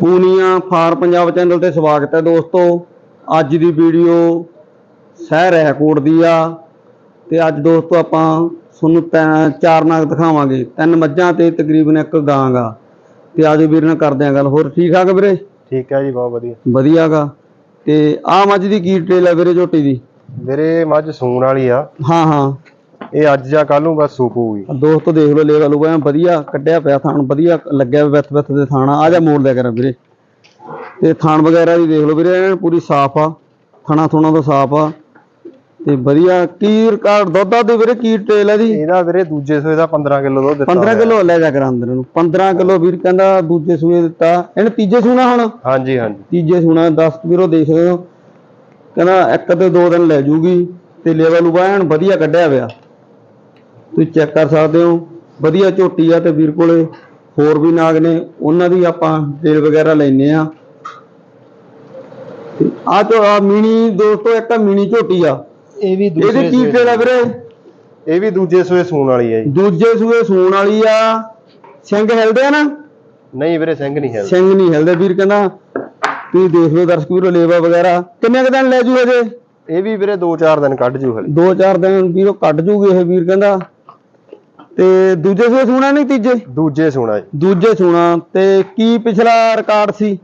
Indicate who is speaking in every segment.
Speaker 1: Punia for Punjab channel ਤੇ ਸਵਾਗਤ ਹੈ ਦੋਸਤੋ। ਅੱਜ ਦੀ ਵੀਡੀਓ ਸ਼ਹਿਰ ਰੈਕੋਰਡ ਦੀ ਆ ਤੇ ਅੱਜ ਦੋਸਤੋ ਆਪਾਂ ਤੁਹਾਨੂੰ ਚਾਰ ਨਾਗ ਦਿਖਾਵਾਂਗੇ। ਤਿੰਨ ਮੱਝਾਂ ਤੇ ਤਕਰੀਬਨ ਇੱਕ ਗਾਂ ਗਾ ਤੇ ਆਜੋ ਵੀਰ ਨਾਲ ਕਰਦੇ ਆਂ ਗੱਲ। ਹੋਰ ਠੀਕ ਠਾਕ ਵੀਰੇ?
Speaker 2: ਠੀਕ ਹੈ ਜੀ ਬਹੁਤ ਵਧੀਆ।
Speaker 1: ਵਧੀਆ ਗਾ। ਤੇ ਆਹ ਮੱਝ ਦੀ ਕੀ ਡਿਟੇਲ ਹੈ ਵੀਰੇ ਝੋਟੀ ਦੀ?
Speaker 2: ਵੀਰੇ ਮੱਝ ਸੂਣ ਵਾਲੀ ਆ।
Speaker 1: ਹਾਂ ਹਾਂ।
Speaker 2: ਇਹ ਅੱਜ ਜਾਂ ਕੱਲ ਨੂੰ ਬਸ ਸੂਪੂਗੀ
Speaker 1: ਦੋਸਤੋ ਦੇਖ ਲਓ ਲੇਵਲ ਉਹ ਐਂ ਵਧੀਆ ਕੱਢਿਆ ਪਿਆ ਥਾਣ ਵਧੀਆ ਲੱਗਿਆ ਵਿਥ ਵਿਥ ਦੇ ਥਾਣਾ ਆ ਜਾ ਮੋੜ ਲਿਆ ਕਰ ਵੀਰੇ। ਤੇ ਥਾਣ ਵਗੈਰਾ ਵੀ ਦੇਖ ਲਓ ਵੀਰੇ ਐਨ ਪੂਰੀ ਸਾਫ਼ ਆ ਥਣਾ ਥੁਣਾ ਤੋਂ ਸਾਫ਼ ਆ। ਤੇ ਵਧੀਆ ਕੀ ਰਿਕਾਰਡ ਦੁੱਧਾ ਦੇ ਵੀਰੇ ਕੀ ਟੇਲ ਹੈ ਦੀ
Speaker 2: ਇਹਦਾ ਵੀਰੇ ਦੂਜੇ ਸੂਏ ਦਾ 15 ਕਿਲੋ ਦੁੱਧ ਦਿੱਤਾ
Speaker 1: 15
Speaker 2: ਹੋਇਆ।
Speaker 1: ਕਿਲੋ ਲੈ ਜਾ ਕਰ ਅੰਦਰ ਨੂੰ। 15 ਕਿਲੋ ਵੀਰ ਕਹਿੰਦਾ ਦੂਜੇ ਸੂਏ ਦਿੱਤਾ। ਇਹਨੇ ਤੀਜੇ ਸੂਣਾ ਹੁਣ?
Speaker 2: ਹਾਂਜੀ ਹਾਂਜੀ।
Speaker 1: ਤੀਜੇ ਸੂਣਾ 10 ਵੀਰੋ ਦੇਖ ਸਕਦੇ ਹੋ ਕਹਿੰਦਾ ਇੱਕ ਤੇ ਦੋ ਦਿਨ ਲੈ ਜੂਗੀ। ਤੇ ਲੈਵਲ ਉਬਾ ਐਨ ਵਧੀਆ ਕੱਢਿਆ ਪਿਆ। ਤੁਸੀਂ ਚੈੱਕ ਕਰ ਸਕਦੇ ਹੋ। ਵਧੀਆ ਝੋਟੀ ਆ ਤੇ ਵੀਰ ਕੋਲੇ ਹੋਰ ਵੀ ਨਾਗ ਨੇ ਉਹਨਾਂ ਦੀ ਆਪਾਂ ਡੇਲ ਵਗੈਰਾ ਲੈਨੇ ਆ ਆ ਤੋਂ ਆ ਮਿਨੀ ਦੋਸਤੋ ਇੱਕ ਮਿਨੀ ਝੋਟੀ ਆ।
Speaker 2: ਇਹ ਵੀ
Speaker 1: ਇਹਦੀ ਕੀ ਟੇਲ ਆ ਵੀਰੇ?
Speaker 2: ਇਹ ਵੀ ਦੂਜੇ ਸੂਏ ਸੂਣ ਵਾਲੀ ਹੈ ਜੀ।
Speaker 1: ਦੂਜੇ ਸੂਏ ਸੂਣ ਵਾਲੀ ਆ। ਸਿੰਘ ਹਿਲਦੇ ਆ ਨਾ?
Speaker 2: ਨਹੀਂ ਵੀਰੇ ਸਿੰਘ ਨਹੀਂ ਹੈ
Speaker 1: ਸਿੰਘ ਨਹੀਂ ਹਿਲਦੇ। ਵੀਰ ਕਹਿੰਦਾ ਤੁਸੀਂ ਦੇਖ ਲਓ ਦਰਸ਼ਕ ਵੀਰੋ ਲੇਵਾ ਵਗੈਰਾ। ਕਿੰਨੇ ਕੁ ਦਿਨ ਲੈ ਜੂ ਅਜੇ
Speaker 2: ਇਹ ਵੀ ਵੀਰੇ 2-4 ਦਿਨ ਕੱਢ ਜੂ ਹਲੇ।
Speaker 1: ਦੋ ਚਾਰ ਦਿਨ ਵੀਰੋ ਕੱਢ ਜੂਗੇ ਇਹ ਵੀਰ ਕਹਿੰਦਾ। ਤੇ ਦੂਜੇ ਸੂਏ ਸੂਣਾ ਨਹੀਂ ਤੀਜੇ?
Speaker 2: ਦੂਜੇ ਸੂਣਾ ਜੀ।
Speaker 1: ਦੂਜੇ ਸੂਣਾ। ਤੇ ਕੀ ਪਿਛਲਾ ਰਿਕਾਰਡ ਸੀ?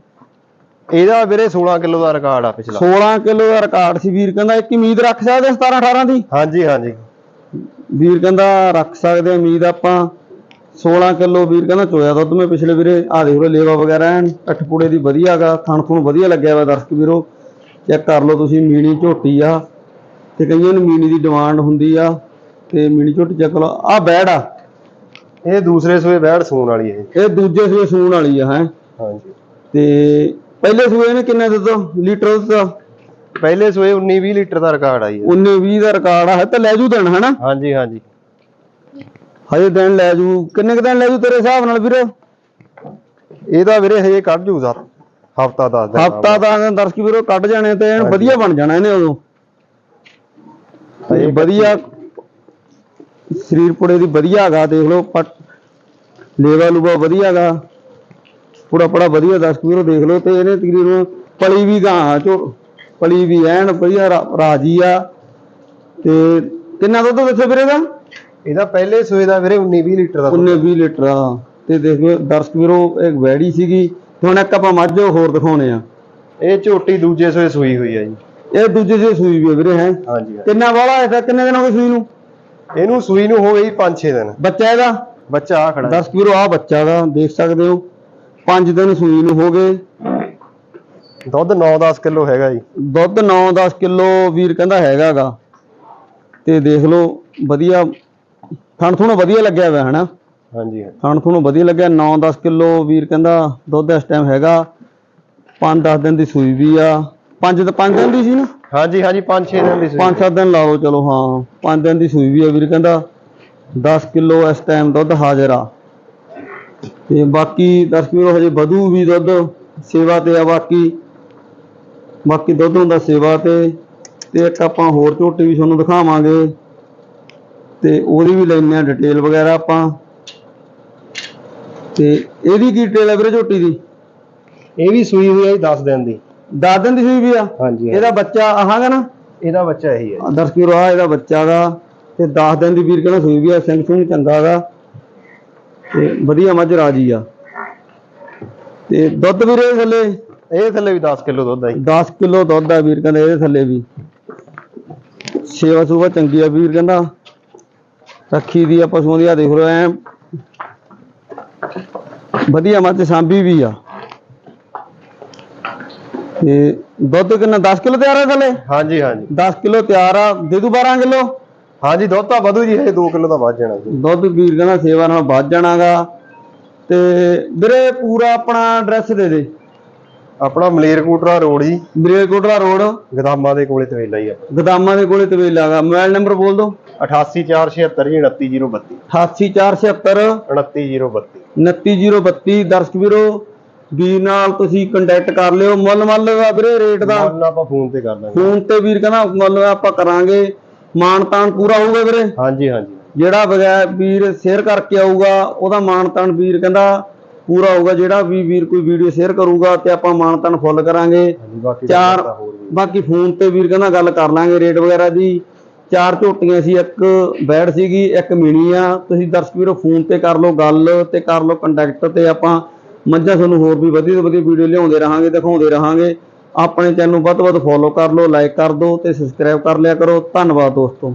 Speaker 2: ਇਹਦਾ ਵੀਰੇ 16 ਕਿਲੋ ਦਾ ਰਿਕਾਰਡ ਆ ਪਿਛਲਾ।
Speaker 1: 16 ਕਿਲੋ ਦਾ ਰਿਕਾਰਡ ਸੀ। ਵੀਰ ਕਹਿੰਦਾ ਇੱਕ ਉਮੀਦ ਰੱਖ ਸਕਦੇ 17 18 ਦੀ?
Speaker 2: ਹਾਂਜੀ ਹਾਂਜੀ।
Speaker 1: ਵੀਰ ਕਹਿੰਦਾ ਰੱਖ ਸਕਦੇ ਉਮੀਦ ਆਪਾਂ। 16 ਕਿਲੋ ਵੀਰ ਕਹਿੰਦਾ ਚੋਇਆ ਦੁੱਧ ਮੈਂ ਪਿਛਲੇ ਵੀਰੇ। ਆ ਦੇਖ ਲਓ ਲੇਵਾ ਵਗੈਰਾ ਐਨ। ਅਠਪੂੜੇ ਦੀ ਵਧੀਆ ਗਾ ਥਣ ਥੁਣ ਵਧੀਆ ਲੱਗਿਆ ਵਾ ਦਰਸ਼ਕ ਵੀਰੋ। ਚੈੱਕ ਕਰ ਲਓ ਤੁਸੀਂ ਮੀਣੀ ਝੋਟੀ ਆ। ਤੇ ਕਈਆਂ ਨੂੰ ਮੀਣੀ ਦੀ ਡਿਮਾਂਡ ਹੁੰਦੀ ਆ। ਤੇ ਮੀਣੀ ਝੋਟੀ ਚੱਕ ਲਓ। ਆ ਬੈੜ ਆ।
Speaker 2: ਇਹ ਦੂਸਰੇ ਸੂਏ ਬੈੜ ਸੂਣ ਵਾਲੀ ਹੈ।
Speaker 1: ਇਹ ਦੂਜੇ ਸੂਏ ਸੂਣ ਵਾਲੀ ਆ ਹੈ।
Speaker 2: ਹਾਂਜੀ।
Speaker 1: ਤੇ ਪਹਿਲੇ ਸੂਏ ਨੇ ਕਿੰਨੇ ਦੁੱਧ ਲੀਟਰ ਦੁੱਧ
Speaker 2: ਪਹਿਲੇ ਸੂਏ 19-20 ਲੀਟਰ ਦਾ ਰਿਕਾਰਡ ਆ ਜੀ।
Speaker 1: 19 20 ਦਾ ਰਿਕਾਰਡ ਆ। ਤਾਂ ਲੈ ਜੂ ਦੇਣ ਹਨਾ?
Speaker 2: ਹਾਂਜੀ ਹਾਂਜੀ।
Speaker 1: ਹਜੇ ਦਿਨ ਲੈ ਜੂ। ਕਿੰਨੇ ਕੁ ਦਿਨ ਲੈ ਜੂ ਤੇਰੇ ਹਿਸਾਬ ਨਾਲ ਵੀਰੇ?
Speaker 2: ਇਹਦਾ ਵੀਰੇ ਹਜੇ ਕੱਢ ਜੂ ਸਰ। ਹਫਤਾ 10 ਦਿਨ
Speaker 1: ਹਫਤਾ ਦਾ ਦਰਸ਼ਕ ਵੀਰੋ ਕੱਢ ਜਾਣੇ ਤੇ ਐਨ ਵਧੀਆ ਬਣ ਜਾਣਾ ਇਹਨੇ ਉਦੋਂ। ਤੇ ਵਧੀਆ ਸਰੀਰ ਪੁੜੇ ਦੀ ਵਧੀਆ ਹੈਗਾ ਦੇਖ ਲਓ ਪਟ ਲੇਵਾ ਲੂਵਾ ਵਧੀਆ ਹੈਗਾ ਪੂਰਾ ਪੜਾ ਵਧੀਆ ਦਰਸ਼ਕ ਵੀਰੋ ਦੇਖ ਲਓ ਤੇ ਇਹਨੇ ਤਕਰੀਬਨ ਪਲੀ ਵੀ ਗਾਂ ਚੋ ਪਲੀ ਵੀ ਐਨ ਵਧੀਆ ਰਾਜੀ ਆ। ਤੇ ਕਿੰਨਾ ਦੁੱਧ ਦੱਸੇ ਵੀਰੇ ਦਾ
Speaker 2: ਇਹਦਾ ਪਹਿਲੇ ਸੂਏ ਦਾ ਵੀਰੇ 19-20 ਲੀਟਰ ਦਾ ਦੁੱਧ।
Speaker 1: 19 20 ਲੀਟਰ ਆ। ਤੇ ਦੇਖੋ ਦਰਸ਼ਕ ਵੀਰੋ ਇੱਕ ਵੈੜੀ ਸੀਗੀ। ਤੇ ਹੁਣ ਇੱਕ ਆਪਾਂ ਮੱਝ ਹੋਰ ਦਿਖਾਉਣੇ ਆ।
Speaker 2: ਇਹ ਝੋਟੀ ਦੂਜੇ ਸੂਏ ਸੂਈ ਹੋਈ ਹੈ ਜੀ।
Speaker 1: ਇਹ ਦੂਜੇ ਜੇ ਸੂਈ ਵੀ ਆ ਵੀਰੇ ਹੈ।
Speaker 2: ਹਾਂਜੀ ਹਾਂਜੀ।
Speaker 1: ਕਿੰਨਾ ਵਾਲਾ ਹੈ ਕਿੰਨੇ ਦਿਨ ਹੋ ਗਏ ਸੂਈ ਨੂੰ?
Speaker 2: ਇਹਨੂੰ ਸੂਈ ਨੂੰ ਹੋ ਗਈ 5-6 ਦਿਨ।
Speaker 1: ਬੱਚਾ ਇਹਦਾ?
Speaker 2: ਬੱਚਾ ਆ ਖੜਾ।
Speaker 1: ਦਰਸ਼ਕ ਵੀਰੋ ਆ ਬੱਚਾ ਦਾ ਦੇਖ ਸਕਦੇ ਹੋ। 5 ਦਿਨ ਸੂਈ ਨੂੰ ਹੋ ਗਏ।
Speaker 2: ਦੁੱਧ 9-10 ਕਿਲੋ ਹੈਗਾ ਜੀ।
Speaker 1: ਦੁੱਧ 9-10 ਕਿਲੋ ਵੀਰ ਕਹਿੰਦਾ ਹੈਗਾਗਾ ਤੇ ਦੇਖ ਲਓ ਵਧੀਆ। ਥਣ ਥੁਣ ਵਧੀਆ ਲੱਗਿਆ ਹੋਇਆ ਹਨਾ?
Speaker 2: ਹਾਂਜੀ ਹਾਂਜੀ।
Speaker 1: ਥਣ ਥੁਣ ਵਧੀਆ ਲੱਗਿਆ। 9-10 ਕਿਲੋ ਵੀਰ ਕਹਿੰਦਾ ਦੁੱਧ ਇਸ ਟਾਈਮ ਹੈਗਾ। 5-10 ਦਿਨ ਦੀ ਸੂਈ ਵੀ ਆ। 5 ਤੇ 5 ਦਿਨ ਦੀ ਸੀ ਨਾ?
Speaker 2: ਹਾਂਜੀ ਹਾਂਜੀ 5-6 ਦਿਨ ਦੀ ਸੂਈ
Speaker 1: 5-7 ਦਿਨ ਲਾ ਲਓ ਚਲੋ ਹਾਂ। 5 ਦਿਨ ਦੀ ਸੂਈ ਵੀ ਆ ਵੀਰ ਕਹਿੰਦਾ। 10 ਕਿਲੋ ਇਸ ਟਾਈਮ ਦੁੱਧ ਹਾਜ਼ਰ ਆ। ਤੇ ਬਾਕੀ ਦਰਸ਼ਕ ਵੀਰੋ ਹਜੇ ਵਧੂ ਵੀ ਦੁੱਧ ਸੇਵਾ ਤੇ ਆ ਬਾਕੀ। ਬਾਕੀ ਦੁੱਧ ਹੁੰਦਾ ਸੇਵਾ ਤੇ ਤੇ ਇੱਕ ਆਪਾਂ ਹੋਰ ਝੋਟੀ ਵੀ ਤੁਹਾਨੂੰ ਦਿਖਾਵਾਂਗੇ। ਤੇ ਉਹਦੀ ਵੀ ਲੈਣੇ ਆ ਡਿਟੇਲ ਵਗੈਰਾ ਆਪਾਂ। ਤੇ ਇਹਦੀ ਕੀ ਡਿਟੇਲ ਹੈ ਵੀਰੇ ਝੋਟੀ ਦੀ?
Speaker 2: ਇਹ ਵੀ ਸੂਈ ਹੋਈ ਹੈ ਜੀ 10 ਦਿਨ ਦੀ।
Speaker 1: 10 ਦਿਨ ਦੀ ਸੂਈ ਵੀ ਆ।
Speaker 2: ਹਾਂਜੀ
Speaker 1: ਇਹਦਾ ਬੱਚਾ ਆਹਾਗਾ ਨਾ?
Speaker 2: ਇਹਦਾ ਬੱਚਾ ਇਹੀ ਹੈ।
Speaker 1: ਦਰਸ਼ਕ ਆ ਇਹਦਾ ਬੱਚਾ ਗਾ ਤੇ 10 ਦਿਨ ਦੀ ਵੀਰ ਕਹਿੰਦਾ ਸੂਈ ਵੀ ਆ ਸਿੰਘ ਸਿੰਘ ਚੰਗਾ ਗਾ। ਤੇ ਵਧੀਆ ਮੱਝ ਰਾਜੀ ਆ। ਤੇ ਦੁੱਧ ਵੀਰੇ ਥੱਲੇ?
Speaker 2: ਇਹ ਥੱਲੇ ਵੀ 10 ਕਿਲੋ ਦੁੱਧ ਜੀ।
Speaker 1: 10 ਕਿਲੋ ਦੁੱਧ ਆ ਵੀਰ ਕਹਿੰਦਾ ਇਹਦੇ ਥੱਲੇ ਵੀ। ਸੇਵਾ ਸੂਵਾ ਚੰਗੀ ਆ ਵੀਰ ਕਹਿੰਦਾ। ਰੱਖੀ ਦੀ ਆ ਪਸ਼ੂਆਂ ਦੀ ਆ ਦੇਖ ਲਓ ਐ। ਵਧੀਆ ਮੱਝ ਸਾਂਭੀ ਵੀ ਆ। ਤੇ ਦੁੱਧ ਕਿੰਨਾ 10 ਕਿਲੋ ਤਿਆਰ ਆ ਥੱਲੇ?
Speaker 2: ਹਾਂਜੀ ਹਾਂਜੀ।
Speaker 1: 10 ਕਿਲੋ ਤਿਆਰ ਆ ਦੇ ਦੂ 12 ਕਿਲੋ?
Speaker 2: ਹਾਂਜੀ ਦੁੱਧ ਤਾਂ ਵਧੂ ਜੀ ਇਹ 2 ਕਿਲੋ ਦਾ ਵੱਧ ਜਾਣਾ ਜੀ।
Speaker 1: ਦੁੱਧ ਵੀਰ ਕਹਿੰਦਾ ਸੇਵਾ ਨਾਲ ਵੱਧ ਜਾਣਾਗਾ। ਤੇ ਵੀਰੇ ਪੂਰਾ ਆਪਣਾ ਐਡਰੈਸ ਦੇ ਦੇ।
Speaker 2: ਆਪਣਾ ਮਲੇਰਕੋਟਲਾ ਰੋਡ ਜੀ।
Speaker 1: ਬਰੇਕੋਟਲਾ ਰੋਡ।
Speaker 2: ਗਦਾਮਾਂ ਦੇ ਕੋਲੇ ਤਵੇਲਾ ਹੀ ਆ।
Speaker 1: ਗਦਾਮਾਂ ਦੇ ਕੋਲੇ ਤਵੇਲਾਗਾ ਮੋਬਾਈਲ ਨੰਬਰ ਬੋਲ ਦਿਓ
Speaker 2: 88476 ਜੀ 29032
Speaker 1: 88476
Speaker 2: 29032
Speaker 1: 29032 ਦਰਸ਼ਕ ਵੀਰੋ ਵੀਰ ਨਾਲ ਤੁਸੀਂ ਕੰਟੈਕਟ ਕਰ ਲਿਓ ਮੁੱਲ ਮੱਲ ਦਾ ਵੀਰੇ ਰੇਟ ਦਾ।
Speaker 2: ਮੁੱਲ ਆਪਾਂ ਫੋਨ ਤੇ ਕਰ ਦਾਂਗੇ
Speaker 1: ਫੋਨ ਤੇ ਵੀਰ ਕਹਿੰਦਾ ਮੁੱਲ ਆਪਾਂ ਕਰਾਂਗੇ। ਮਾਣ ਤਾਣ ਪੂਰਾ ਹੋਊਗਾ ਵੀਰੇ?
Speaker 2: ਹਾਂਜੀ ਹਾਂਜੀ।
Speaker 1: ਜਿਹੜਾ ਬਗੈਰ ਵੀਰ ਸ਼ੇਅਰ ਕਰਕੇ ਆਊਗਾ ਉਹਦਾ ਮਾਣ ਤਾਣ ਵੀਰ ਕਹਿੰਦਾ ਪੂਰਾ ਹੋਊਗਾ। ਜਿਹੜਾ ਵੀ ਵੀਰ ਕੋਈ ਵੀਡੀਓ ਸ਼ੇਅਰ ਕਰੂਗਾ ਤੇ ਆਪਾਂ ਮਾਨਤਨ ਫੁੱਲ ਕਰਾਂਗੇ। ਚਾਰ
Speaker 2: ਵੀ।
Speaker 1: ਬਾਕੀ ਫੋਨ ਤੇ ਵੀਰ ਕਹਿੰਦਾ ਗੱਲ ਕਰ ਲਾਂਗੇ ਰੇਟ ਵਗੈਰਾ ਦੀ। ਚਾਰ ਝੋਟੀਆਂ ਸੀ ਇੱਕ ਬੈੜ ਸੀਗੀ ਇੱਕ ਮਿਣੀ ਆ। ਤੁਸੀਂ ਦਰਸ਼ਕ ਵੀਰੋ ਫੋਨ ਤੇ ਕਰ ਲਓ ਗੱਲ ਤੇ ਕਰ ਲਓ ਕੰਟੈਕਟ ਤੇ ਆਪਾਂ ਮੱਝਾਂ ਤੁਹਾਨੂੰ ਹੋਰ ਵੀ ਵਧੀਆ ਤੋਂ ਵਧੀਆ ਵੀਡੀਓ ਲਿਆਉਂਦੇ ਰਹਾਂਗੇ, ਦਿਖਾਉਂਦੇ ਰਹਾਂਗੇ। ਆਪਣੇ ਚੈਨਲ ਨੂੰ ਵੱਧ ਤੋਂ ਵੱਧ ਫੋਲੋ ਕਰ ਲਓ ਲਾਈਕ ਕਰ ਦਿਓ ਤੇ ਸਬਸਕ੍ਰਾਈਬ ਕਰ ਲਿਆ ਕਰੋ। ਧੰਨਵਾਦ ਦੋਸਤੋ।